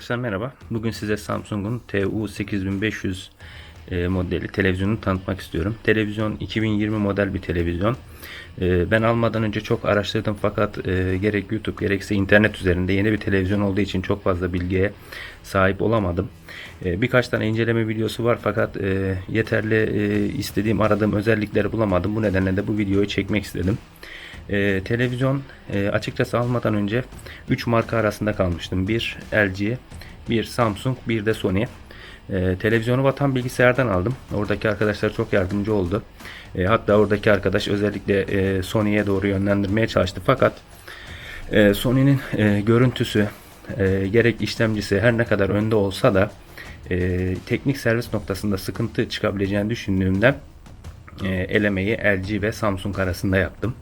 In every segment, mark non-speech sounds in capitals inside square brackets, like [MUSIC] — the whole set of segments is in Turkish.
Arkadaşlar merhaba. Bugün size Samsung'un TU8500 e, modeli televizyonunu tanıtmak istiyorum. Televizyon 2020 model bir televizyon. E, ben almadan önce çok araştırdım fakat e, gerek YouTube gerekse internet üzerinde yeni bir televizyon olduğu için çok fazla bilgiye sahip olamadım. Birkaç tane inceleme videosu var fakat yeterli istediğim aradığım özellikleri bulamadım. Bu nedenle de bu videoyu çekmek istedim. Ee, televizyon e, açıkçası almadan önce 3 marka arasında kalmıştım. Bir LG, bir Samsung, bir de Sony. Ee, televizyonu Vatan Bilgisayar'dan aldım. Oradaki arkadaşlar çok yardımcı oldu. Ee, hatta oradaki arkadaş özellikle e, Sony'ye doğru yönlendirmeye çalıştı. Fakat e, Sony'nin e, görüntüsü, e, gerek işlemcisi her ne kadar önde olsa da e, teknik servis noktasında sıkıntı çıkabileceğini düşündüğümden e, elemeyi LG ve Samsung arasında yaptım.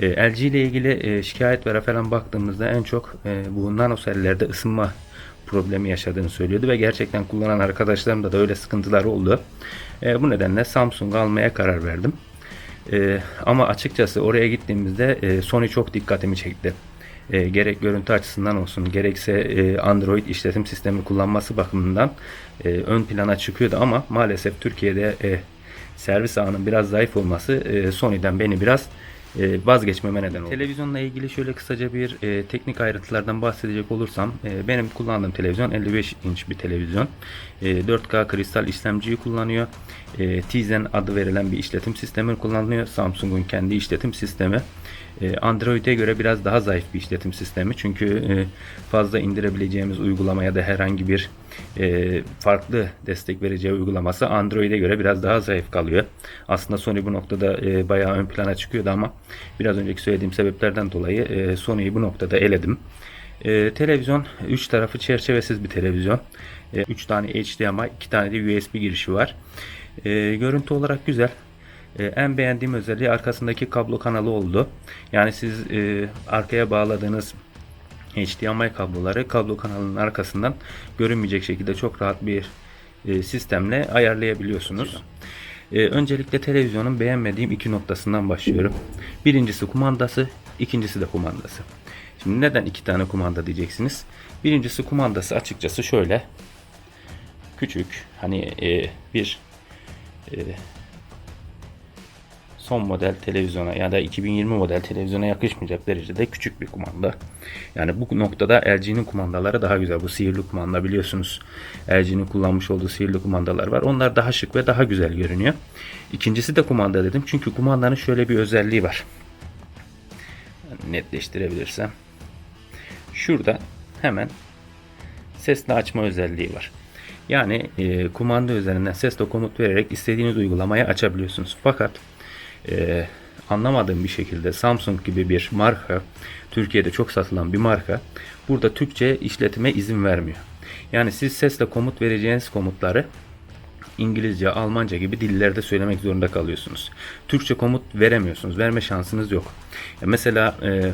E, LG ile ilgili e, şikayetlere falan baktığımızda en çok e, bu nanosellerde ısınma problemi yaşadığını söylüyordu ve gerçekten kullanan arkadaşlarımda da öyle sıkıntılar oldu. E, bu nedenle Samsung almaya karar verdim. E, ama açıkçası oraya gittiğimizde e, Sony çok dikkatimi çekti. E, gerek görüntü açısından olsun gerekse e, Android işletim sistemi kullanması bakımından e, ön plana çıkıyordu ama maalesef Türkiye'de e, servis ağının biraz zayıf olması e, Sony'den beni biraz e, vazgeçmeme neden oldu. Televizyonla ilgili şöyle kısaca bir e, teknik ayrıntılardan bahsedecek olursam e, benim kullandığım televizyon 55 inç bir televizyon. E, 4K kristal işlemciyi kullanıyor. E, Tizen adı verilen bir işletim sistemi kullanılıyor. Samsung'un kendi işletim sistemi. E, Android'e göre biraz daha zayıf bir işletim sistemi. Çünkü e, fazla indirebileceğimiz uygulamaya da herhangi bir e, farklı destek vereceği uygulaması Android'e göre biraz daha zayıf kalıyor. Aslında Sony bu noktada e, bayağı ön plana çıkıyordu ama biraz önceki söylediğim sebeplerden dolayı Sony'yi bu noktada eledim. Televizyon 3 tarafı çerçevesiz bir televizyon. 3 tane HDMI, 2 tane de USB girişi var. Görüntü olarak güzel. E, en beğendiğim özelliği arkasındaki kablo kanalı oldu. Yani siz e, arkaya bağladığınız HDMI kabloları kablo kanalının arkasından görünmeyecek şekilde çok rahat bir e, sistemle ayarlayabiliyorsunuz. E, öncelikle televizyonun beğenmediğim iki noktasından başlıyorum. Birincisi kumandası, ikincisi de kumandası. Şimdi neden iki tane kumanda diyeceksiniz? Birincisi kumandası açıkçası şöyle küçük hani e, bir e, son model televizyona ya da 2020 model televizyona yakışmayacak derecede küçük bir kumanda. Yani bu noktada LG'nin kumandaları daha güzel. Bu sihirli kumanda biliyorsunuz. LG'nin kullanmış olduğu sihirli kumandalar var. Onlar daha şık ve daha güzel görünüyor. İkincisi de kumanda dedim. Çünkü kumandanın şöyle bir özelliği var. Netleştirebilirsem. Şurada hemen sesli açma özelliği var. Yani e, kumanda üzerinden sesle komut vererek istediğiniz uygulamayı açabiliyorsunuz. Fakat e, anlamadığım bir şekilde Samsung gibi bir marka, Türkiye'de çok satılan bir marka burada Türkçe işletime izin vermiyor. Yani siz sesle komut vereceğiniz komutları İngilizce, Almanca gibi dillerde söylemek zorunda kalıyorsunuz. Türkçe komut veremiyorsunuz. Verme şansınız yok. Mesela e,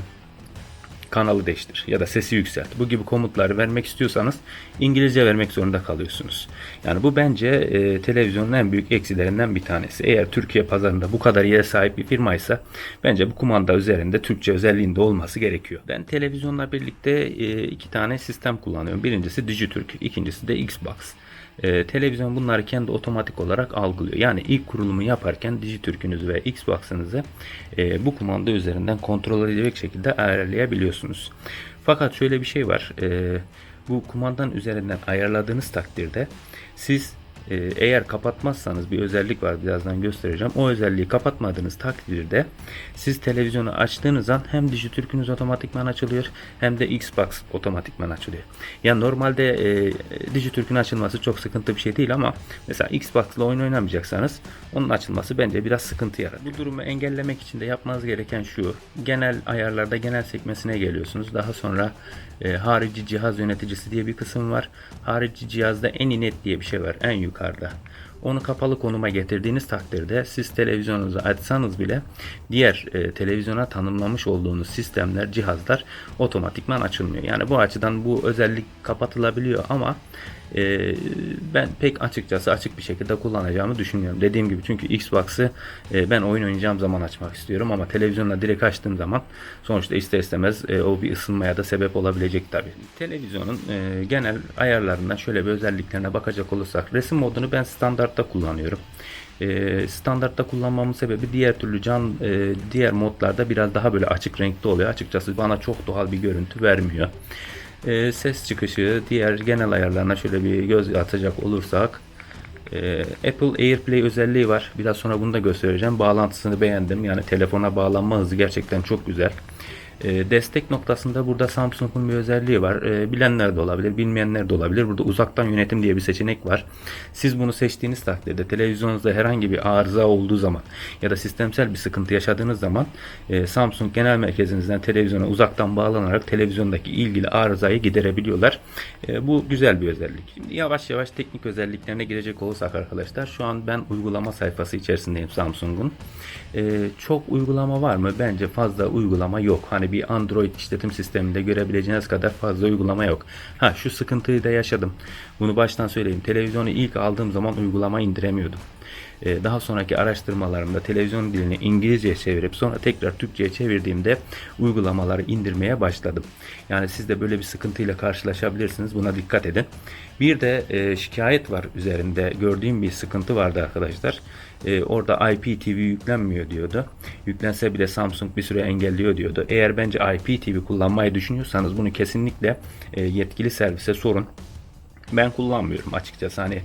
kanalı değiştir ya da sesi yükselt. Bu gibi komutları vermek istiyorsanız İngilizce vermek zorunda kalıyorsunuz. Yani bu bence e, televizyonun en büyük eksilerinden bir tanesi. Eğer Türkiye pazarında bu kadar yere sahip bir firmaysa bence bu kumanda üzerinde Türkçe özelliğinde olması gerekiyor. Ben televizyonla birlikte e, iki tane sistem kullanıyorum. Birincisi Digitürk, ikincisi de Xbox. E, televizyon bunları kendi otomatik olarak algılıyor. Yani ilk kurulumu yaparken Digitürk'ünüzü ve Xbox'ınızı e, bu kumanda üzerinden kontrol edecek şekilde ayarlayabiliyorsunuz. Fakat şöyle bir şey var. E, bu kumandanın üzerinden ayarladığınız takdirde siz e, eğer kapatmazsanız bir özellik var birazdan göstereceğim. O özelliği kapatmadığınız takdirde siz televizyonu açtığınız an hem Digitürk'ünüz otomatikman açılıyor hem de Xbox otomatikman açılıyor. Yani normalde e, Digitürk'ün açılması çok sıkıntı bir şey değil ama mesela Xbox'la oyun oynamayacaksanız onun açılması bence biraz sıkıntı yaratır. Bu durumu engellemek için de yapmanız gereken şu. Genel ayarlarda genel sekmesine geliyorsunuz. Daha sonra e, harici cihaz yöneticisi diye bir kısım var. Harici cihazda en inet diye bir şey var en yukarıda. Onu kapalı konuma getirdiğiniz takdirde siz televizyonunuzu açsanız bile diğer e, televizyona tanımlamış olduğunuz sistemler, cihazlar otomatikman açılmıyor. Yani bu açıdan bu özellik kapatılabiliyor ama e, ben pek açıkçası açık bir şekilde kullanacağımı düşünmüyorum. Dediğim gibi çünkü Xbox'ı e, ben oyun oynayacağım zaman açmak istiyorum ama televizyonla direkt açtığım zaman sonuçta ister istemez e, o bir ısınmaya da sebep olabilecek tabii. Televizyonun e, genel ayarlarından şöyle bir özelliklerine bakacak olursak resim modunu ben standartta kullanıyorum. E, standartta kullanmamın sebebi diğer türlü can e, diğer modlarda biraz daha böyle açık renkli oluyor. Açıkçası bana çok doğal bir görüntü vermiyor. E, ses çıkışı diğer genel ayarlarına şöyle bir göz atacak olursak e, Apple AirPlay özelliği var. Biraz sonra bunu da göstereceğim. Bağlantısını beğendim. Yani telefona bağlanma hızı gerçekten çok güzel. E, destek noktasında burada Samsung'un bir özelliği var. E, bilenler de olabilir, bilmeyenler de olabilir. Burada uzaktan yönetim diye bir seçenek var. Siz bunu seçtiğiniz takdirde televizyonunuzda herhangi bir arıza olduğu zaman ya da sistemsel bir sıkıntı yaşadığınız zaman e, Samsung genel merkezinizden televizyona uzaktan bağlanarak televizyondaki ilgili arızayı giderebiliyorlar. E, bu güzel bir özellik. Şimdi yavaş yavaş teknik özelliklerine girecek olursak arkadaşlar şu an ben uygulama sayfası içerisindeyim Samsung'un. E, çok uygulama var mı? Bence fazla uygulama yok. Hani bir Android işletim sisteminde görebileceğiniz kadar fazla uygulama yok. Ha şu sıkıntıyı da yaşadım. Bunu baştan söyleyeyim. Televizyonu ilk aldığım zaman uygulama indiremiyordum. Ee, daha sonraki araştırmalarımda televizyon dilini İngilizce çevirip sonra tekrar Türkçe'ye çevirdiğimde uygulamaları indirmeye başladım. Yani siz de böyle bir sıkıntıyla karşılaşabilirsiniz. Buna dikkat edin. Bir de e, şikayet var üzerinde. Gördüğüm bir sıkıntı vardı arkadaşlar. E, orada IPTV yüklenmiyor diyordu. Yüklense bile Samsung bir süre engelliyor diyordu. Eğer bence IPTV kullanmayı düşünüyorsanız bunu kesinlikle e, yetkili servise sorun. Ben kullanmıyorum açıkçası hani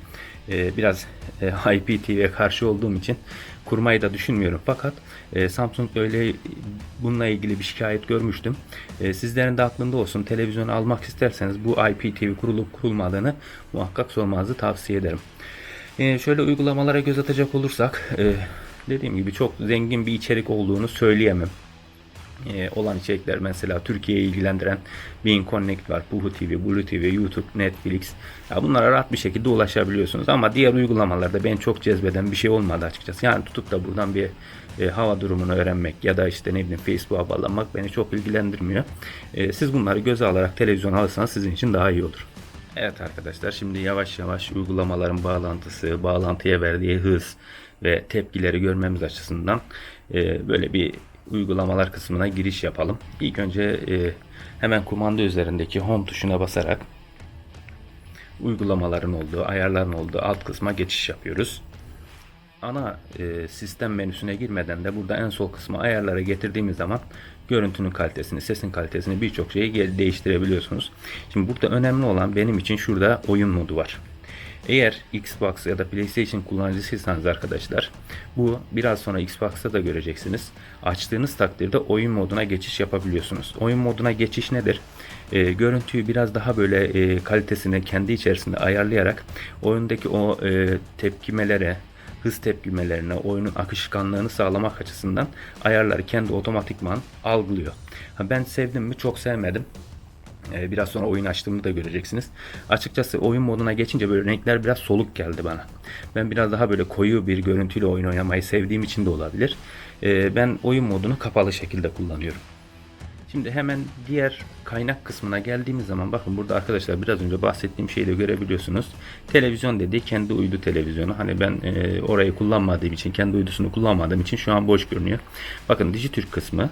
e, biraz e, [LAUGHS] IPTV'ye karşı olduğum için kurmayı da düşünmüyorum. Fakat e, Samsung öyle bununla ilgili bir şikayet görmüştüm. E, sizlerin de aklında olsun televizyon almak isterseniz bu IPTV kurulup kurulmadığını muhakkak sormanızı tavsiye ederim. E, şöyle uygulamalara göz atacak olursak e, dediğim gibi çok zengin bir içerik olduğunu söyleyemem e, olan içerikler mesela Türkiye'yi ilgilendiren Bein Connect var, Puhu TV, Blue TV, YouTube, Netflix. Ya bunlara rahat bir şekilde ulaşabiliyorsunuz ama diğer uygulamalarda ben çok cezbeden bir şey olmadı açıkçası. Yani tutup da buradan bir e, hava durumunu öğrenmek ya da işte ne bileyim Facebook'a bağlanmak beni çok ilgilendirmiyor. E, siz bunları göze alarak televizyon alırsanız sizin için daha iyi olur. Evet arkadaşlar şimdi yavaş yavaş uygulamaların bağlantısı, bağlantıya verdiği hız ve tepkileri görmemiz açısından e, böyle bir uygulamalar kısmına giriş yapalım. İlk önce e, hemen kumanda üzerindeki home tuşuna basarak uygulamaların olduğu, ayarların olduğu alt kısma geçiş yapıyoruz. Ana e, sistem menüsüne girmeden de burada en sol kısma ayarlara getirdiğimiz zaman görüntünün kalitesini, sesin kalitesini birçok şeyi değiştirebiliyorsunuz. Şimdi burada önemli olan benim için şurada oyun modu var. Eğer Xbox ya da PlayStation kullanıcısıysanız arkadaşlar bu biraz sonra Xbox'ta da göreceksiniz. Açtığınız takdirde oyun moduna geçiş yapabiliyorsunuz. Oyun moduna geçiş nedir? E, görüntüyü biraz daha böyle e, kalitesini kendi içerisinde ayarlayarak oyundaki o e, tepkimelere, hız tepkimelerine, oyunun akışkanlığını sağlamak açısından ayarları kendi otomatikman algılıyor. Ha, ben sevdim mi çok sevmedim. Ee, biraz sonra oyun açtığımda da göreceksiniz. Açıkçası oyun moduna geçince böyle renkler biraz soluk geldi bana. Ben biraz daha böyle koyu bir görüntüyle oyun oynamayı sevdiğim için de olabilir. Ee, ben oyun modunu kapalı şekilde kullanıyorum. Şimdi hemen diğer kaynak kısmına geldiğimiz zaman bakın burada arkadaşlar biraz önce bahsettiğim şeyi de görebiliyorsunuz. Televizyon dediği kendi uydu televizyonu. Hani ben e, orayı kullanmadığım için kendi uydusunu kullanmadığım için şu an boş görünüyor. Bakın Dijitürk kısmı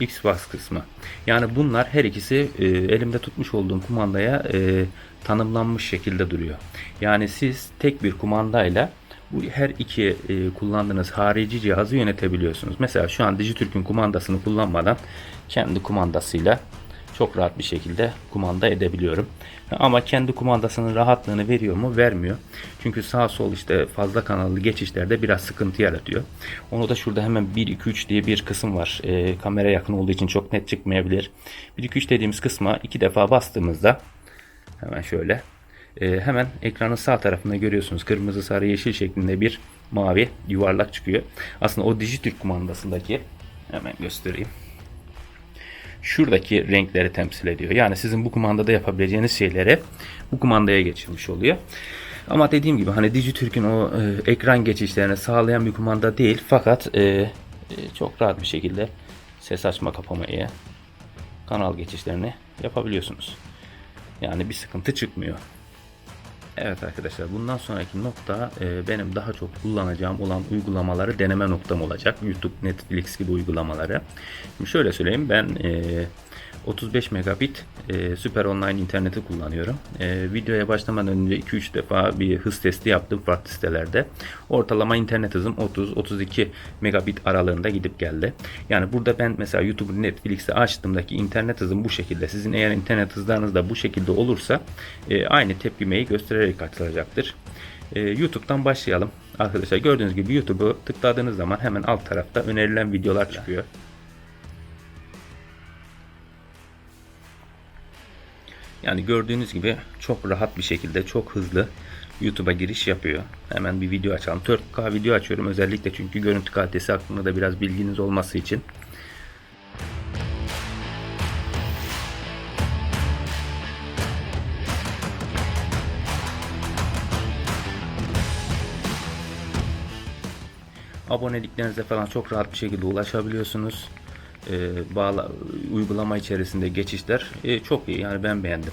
Xbox kısmı. Yani bunlar her ikisi e, elimde tutmuş olduğum kumandaya e, tanımlanmış şekilde duruyor. Yani siz tek bir kumandayla bu her iki e, kullandığınız harici cihazı yönetebiliyorsunuz. Mesela şu an Dijitürk'ün kumandasını kullanmadan kendi kumandasıyla çok rahat bir şekilde kumanda edebiliyorum. Ama kendi kumandasının rahatlığını veriyor mu? Vermiyor. Çünkü sağ sol işte fazla kanallı geçişlerde biraz sıkıntı yaratıyor. Onu da şurada hemen 1 2 3 diye bir kısım var. E, kamera yakın olduğu için çok net çıkmayabilir. 1 2 3 dediğimiz kısma iki defa bastığımızda hemen şöyle e, hemen ekranın sağ tarafında görüyorsunuz kırmızı sarı yeşil şeklinde bir mavi yuvarlak çıkıyor. Aslında o Dijitürk kumandasındaki hemen göstereyim şuradaki renkleri temsil ediyor. Yani sizin bu kumandada yapabileceğiniz şeyleri bu kumandaya geçilmiş oluyor. Ama dediğim gibi hani Dijitürk'ün o e, ekran geçişlerini sağlayan bir kumanda değil. Fakat e, e, çok rahat bir şekilde ses açma kapamayı, kanal geçişlerini yapabiliyorsunuz. Yani bir sıkıntı çıkmıyor. Evet arkadaşlar bundan sonraki nokta e, benim daha çok kullanacağım olan uygulamaları deneme noktam olacak. YouTube, Netflix gibi uygulamaları. Şimdi şöyle söyleyeyim ben e, 35 megabit e, süper online interneti kullanıyorum. E, videoya başlamadan önce 2-3 defa bir hız testi yaptım farklı sitelerde. Ortalama internet hızım 30-32 megabit aralığında gidip geldi. Yani burada ben mesela YouTube, Netflix'i açtığımdaki internet hızım bu şekilde. Sizin eğer internet hızlarınız da bu şekilde olursa e, aynı tepkimeyi göstererek açılacaktır. E, YouTube'dan başlayalım. Arkadaşlar gördüğünüz gibi YouTube'u tıkladığınız zaman hemen alt tarafta önerilen videolar çıkıyor. Yani gördüğünüz gibi çok rahat bir şekilde çok hızlı YouTube'a giriş yapıyor. Hemen bir video açalım. 4K video açıyorum özellikle çünkü görüntü kalitesi hakkında da biraz bilginiz olması için. Aboneliklerinize falan çok rahat bir şekilde ulaşabiliyorsunuz. Ee, bağla, uygulama içerisinde geçişler e, çok iyi yani ben beğendim.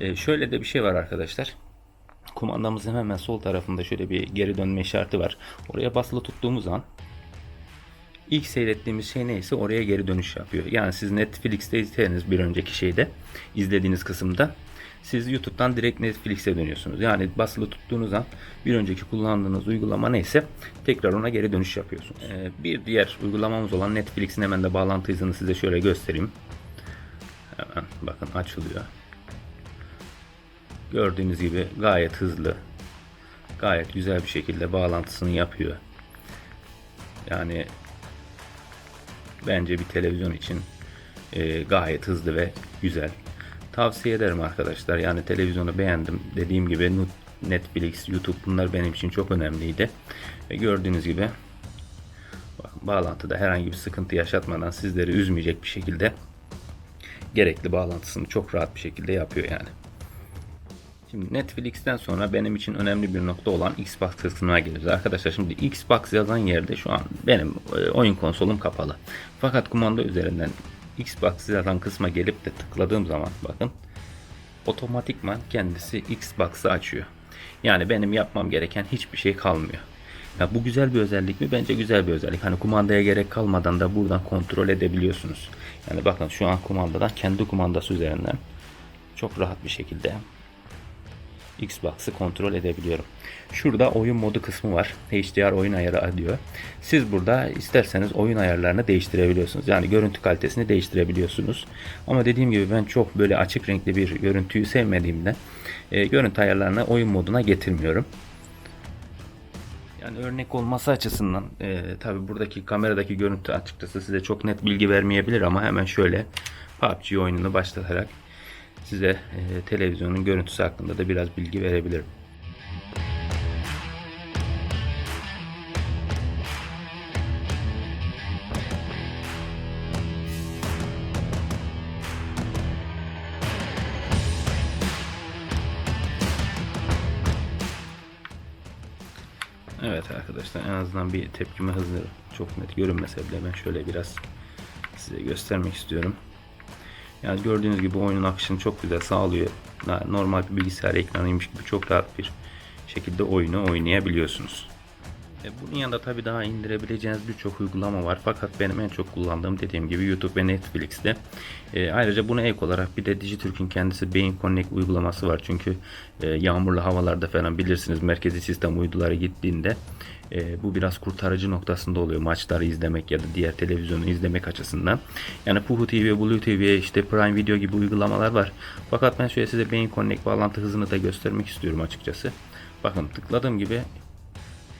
Ee, şöyle de bir şey var arkadaşlar. Kumandamızın hemen sol tarafında şöyle bir geri dönme işareti var. Oraya basılı tuttuğumuz an ilk seyrettiğimiz şey neyse oraya geri dönüş yapıyor. Yani siz Netflix'te izlediğiniz bir önceki şeyde izlediğiniz kısımda siz YouTube'dan direkt Netflix'e dönüyorsunuz. Yani basılı tuttuğunuz an bir önceki kullandığınız uygulama neyse tekrar ona geri dönüş yapıyorsunuz. Ee, bir diğer uygulamamız olan Netflix'in hemen de bağlantı hızını size şöyle göstereyim. Hemen bakın açılıyor. Gördüğünüz gibi gayet hızlı. Gayet güzel bir şekilde bağlantısını yapıyor. Yani bence bir televizyon için e, gayet hızlı ve güzel. Tavsiye ederim arkadaşlar. Yani televizyonu beğendim. Dediğim gibi Netflix, YouTube bunlar benim için çok önemliydi. Ve gördüğünüz gibi bağlantıda herhangi bir sıkıntı yaşatmadan sizleri üzmeyecek bir şekilde gerekli bağlantısını çok rahat bir şekilde yapıyor yani. Şimdi Netflix'ten sonra benim için önemli bir nokta olan Xbox kısmına geliriz. Arkadaşlar şimdi Xbox yazan yerde şu an benim e, oyun konsolum kapalı. Fakat kumanda üzerinden Xbox yazan kısma gelip de tıkladığım zaman bakın otomatikman kendisi Xbox'ı açıyor. Yani benim yapmam gereken hiçbir şey kalmıyor. Ya bu güzel bir özellik mi? Bence güzel bir özellik. Hani kumandaya gerek kalmadan da buradan kontrol edebiliyorsunuz. Yani bakın şu an kumandadan kendi kumandası üzerinden çok rahat bir şekilde Xbox'ı kontrol edebiliyorum. Şurada oyun modu kısmı var. HDR oyun ayarı diyor. Siz burada isterseniz oyun ayarlarını değiştirebiliyorsunuz. Yani görüntü kalitesini değiştirebiliyorsunuz. Ama dediğim gibi ben çok böyle açık renkli bir görüntüyü sevmediğimden e, görüntü ayarlarını oyun moduna getirmiyorum. Yani örnek olması açısından e, tabi buradaki kameradaki görüntü açıkçası size çok net bilgi vermeyebilir ama hemen şöyle PUBG oyununu başlatarak size e, televizyonun görüntüsü hakkında da biraz bilgi verebilirim. Evet arkadaşlar en azından bir tepkime hızlı çok net görünmese bile ben şöyle biraz size göstermek istiyorum. Yani gördüğünüz gibi oyunun akışını çok güzel sağlıyor. Normal bir bilgisayar ekranıymış gibi çok rahat bir şekilde oyunu oynayabiliyorsunuz. E bunun yanında tabii daha indirebileceğiniz birçok uygulama var. Fakat benim en çok kullandığım dediğim gibi YouTube ve Netflix'te. E, ayrıca buna ek olarak bir de Dijitürk'ün kendisi Beyin Connect uygulaması var. Çünkü e, yağmurlu havalarda falan bilirsiniz merkezi sistem uyduları gittiğinde e, bu biraz kurtarıcı noktasında oluyor. Maçları izlemek ya da diğer televizyonu izlemek açısından. Yani Puhu TV, Blue TV, işte Prime Video gibi uygulamalar var. Fakat ben şöyle size Beyin Connect bağlantı hızını da göstermek istiyorum açıkçası. Bakın tıkladığım gibi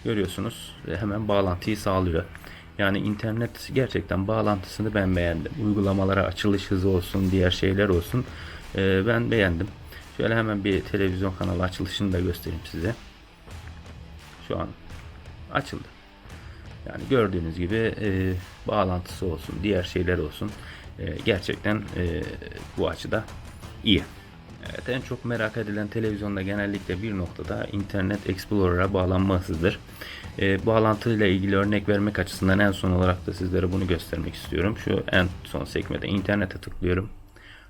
görüyorsunuz hemen bağlantıyı sağlıyor. Yani internet gerçekten bağlantısını ben beğendim. Uygulamalara açılış hızı olsun, diğer şeyler olsun. Ee, ben beğendim. Şöyle hemen bir televizyon kanalı açılışını da göstereyim size. Şu an açıldı. Yani gördüğünüz gibi e, bağlantısı olsun, diğer şeyler olsun. E, gerçekten e, bu açıda iyi. Evet, en çok merak edilen televizyonda genellikle bir noktada Internet Explorer'a bağlanma hızıdır. E, bağlantıyla ilgili örnek vermek açısından en son olarak da sizlere bunu göstermek istiyorum. Şu en son sekmede internete tıklıyorum.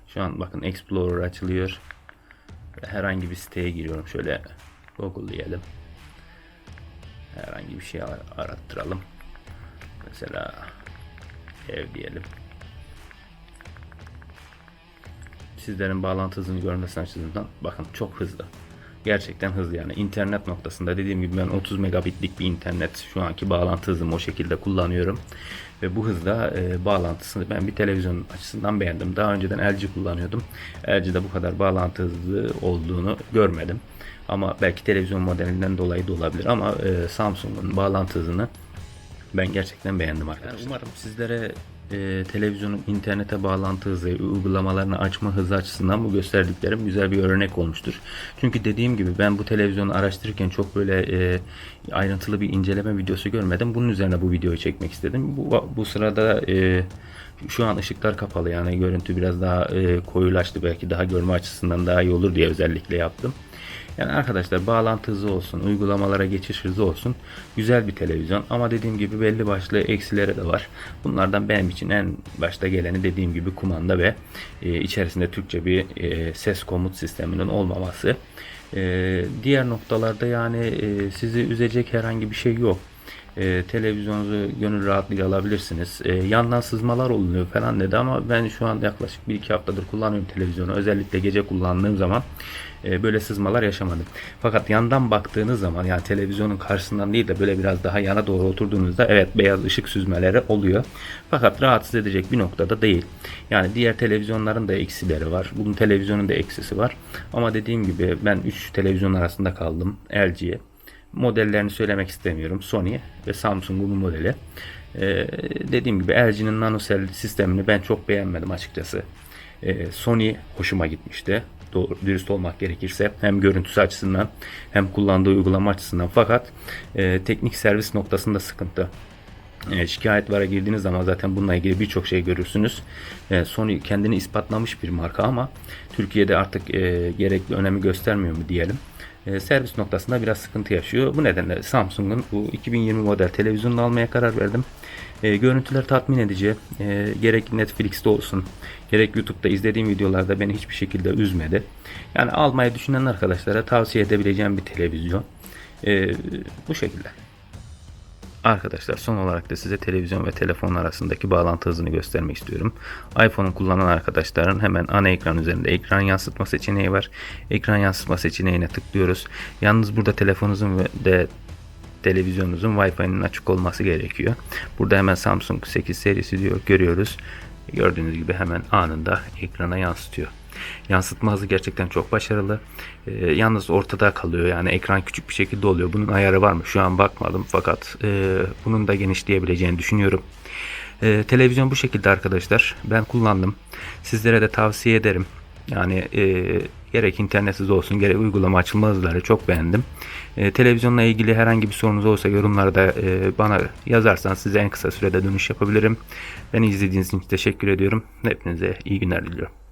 Şu an bakın Explorer açılıyor. Herhangi bir siteye giriyorum. Şöyle Google diyelim. Herhangi bir şey ar- arattıralım. Mesela ev diyelim. Sizlerin bağlantı hızını görmesi açısından bakın çok hızlı. Gerçekten hızlı yani internet noktasında dediğim gibi ben 30 megabitlik bir internet şu anki bağlantı hızımı o şekilde kullanıyorum. Ve bu hızda e, bağlantısını ben bir televizyon açısından beğendim. Daha önceden LG kullanıyordum. LG'de bu kadar bağlantı hızlı olduğunu görmedim. Ama belki televizyon modelinden dolayı da olabilir ama e, Samsung'un bağlantı hızını ben gerçekten beğendim arkadaşlar. umarım sizlere e, televizyonun internete bağlantı hızı, uygulamalarını açma hızı açısından bu gösterdiklerim güzel bir örnek olmuştur. Çünkü dediğim gibi ben bu televizyonu araştırırken çok böyle e, ayrıntılı bir inceleme videosu görmedim. Bunun üzerine bu videoyu çekmek istedim. Bu, bu sırada e, şu an ışıklar kapalı yani görüntü biraz daha e, koyulaştı belki daha görme açısından daha iyi olur diye özellikle yaptım. Yani arkadaşlar bağlantı hızı olsun, uygulamalara geçiş hızı olsun. Güzel bir televizyon ama dediğim gibi belli başlı eksileri de var. Bunlardan benim için en başta geleni dediğim gibi kumanda ve e, içerisinde Türkçe bir e, ses komut sisteminin olmaması. E, diğer noktalarda yani e, sizi üzecek herhangi bir şey yok e, televizyonunuzu gönül rahatlığıyla alabilirsiniz. E, yandan sızmalar oluyor falan dedi ama ben şu an yaklaşık 1-2 haftadır kullanıyorum televizyonu. Özellikle gece kullandığım zaman e, böyle sızmalar yaşamadım. Fakat yandan baktığınız zaman yani televizyonun karşısından değil de böyle biraz daha yana doğru oturduğunuzda evet beyaz ışık süzmeleri oluyor. Fakat rahatsız edecek bir noktada değil. Yani diğer televizyonların da eksileri var. Bunun televizyonun da eksisi var. Ama dediğim gibi ben 3 televizyon arasında kaldım. LG'ye modellerini söylemek istemiyorum. Sony ve Samsung'un bu modeli. Ee, dediğim gibi LG'nin NanoCell sistemini ben çok beğenmedim açıkçası. Ee, Sony hoşuma gitmişti. Dürüst olmak gerekirse hem görüntüsü açısından hem kullandığı uygulama açısından fakat e, teknik servis noktasında sıkıntı. E, şikayet vara girdiğiniz zaman zaten bununla ilgili birçok şey görürsünüz. E, Sony kendini ispatlamış bir marka ama Türkiye'de artık e, gerekli önemi göstermiyor mu diyelim. Servis noktasında biraz sıkıntı yaşıyor. Bu nedenle Samsung'un bu 2020 model televizyonunu almaya karar verdim. E, görüntüler tatmin edici. E, gerek Netflix'te olsun, gerek YouTube'da izlediğim videolarda beni hiçbir şekilde üzmedi. Yani almayı düşünen arkadaşlara tavsiye edebileceğim bir televizyon. E, bu şekilde. Arkadaşlar son olarak da size televizyon ve telefon arasındaki bağlantı hızını göstermek istiyorum. iPhone'u kullanan arkadaşların hemen ana ekran üzerinde ekran yansıtma seçeneği var. Ekran yansıtma seçeneğine tıklıyoruz. Yalnız burada telefonunuzun ve de televizyonunuzun Wi-Fi'nin açık olması gerekiyor. Burada hemen Samsung 8 serisi diyor görüyoruz. Gördüğünüz gibi hemen anında ekrana yansıtıyor. Yansıtma hızı gerçekten çok başarılı. Ee, yalnız ortada kalıyor yani ekran küçük bir şekilde oluyor. Bunun ayarı var mı? Şu an bakmadım fakat e, bunun da genişleyebileceğini düşünüyorum. Ee, televizyon bu şekilde arkadaşlar. Ben kullandım. Sizlere de tavsiye ederim. Yani e, gerek internetsiz olsun gerek uygulama açılma hızları çok beğendim. E, televizyonla ilgili herhangi bir sorunuz olsa yorumlarda e, bana yazarsanız size en kısa sürede dönüş yapabilirim. Beni izlediğiniz için teşekkür ediyorum. Hepinize iyi günler diliyorum.